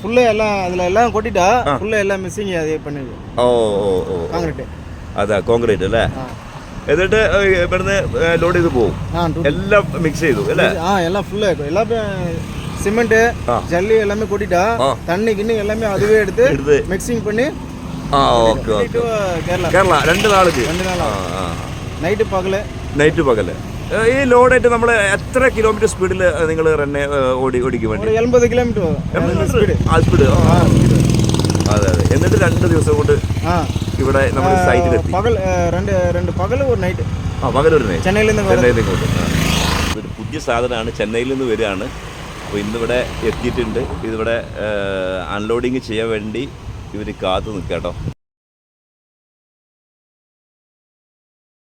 Full எல்லாம் அதில் எல்லாம் கொட்டிட்டா ஃபுல்லு எல்லாம் மிஸ்ஸிங் அது பண்ணுது ഓ ഓ ഓ காங்கிரீட்டு അതാ കോൺക്രീറ്റ് അല്ലേ ஆ എന്നിട്ട് ഏ, ഇവിടുന്ന് ലോഡ് ചെയ്ത് പോകും ஆ டூ എല്ലാം മിക്സ് ചെയ്തു അല്ലേ ஆ எல்லாம் ஃபுல்லாக எல்லாமே சிமெண்ட்டு ஆ. ஜல்லி எல்லாமே கொட்டிட்டா ஆ. தண்ணி கிண்ணி எல்லாமே அதுவே எடுத்து എടുത്ത് மிக்சிங் பண்ணி ആ okay okay to Kerala Kerala രണ്ട് നാൾക്ക് ரெண்டு நாள் ആ ആ நைட்டு பகல் നൈറ്റ് പകല് ഏ, ഈ ലോഡായിട്ട് നമ്മൾ എത്ര കിലോമീറ്റർ സ്പീഡിൽ നിങ്ങൾ റണ്ണെ ഓടി ഓടിക്കും വേണ്ടി? എൺപത് കിലോമീറ്റർ സ്പീഡ് അതെ അതെ. എന്നിട്ട് രണ്ട് ദിവസം കൊണ്ട് ഇവിടെ നമ്മുടെ സൈറ്റിലെത്തി പകൽ രണ്ട് രണ്ട് പകൽ ഒരു നൈറ്റ് ആ പകൽ ഒരു ചെന്നൈയിൽ നിന്ന് ഒരു പുതിയ സാധനമാണ്. ചെന്നൈയിൽ നിന്ന് വരികയാണ്. അപ്പോൾ ഇന്നിവിടെ എത്തിയിട്ടുണ്ട്. ഇതിവിടെ അൺലോഡിങ് ചെയ്യാൻ വേണ്ടി ഇവർ കാത്തു നിൽക്കാം കേട്ടോ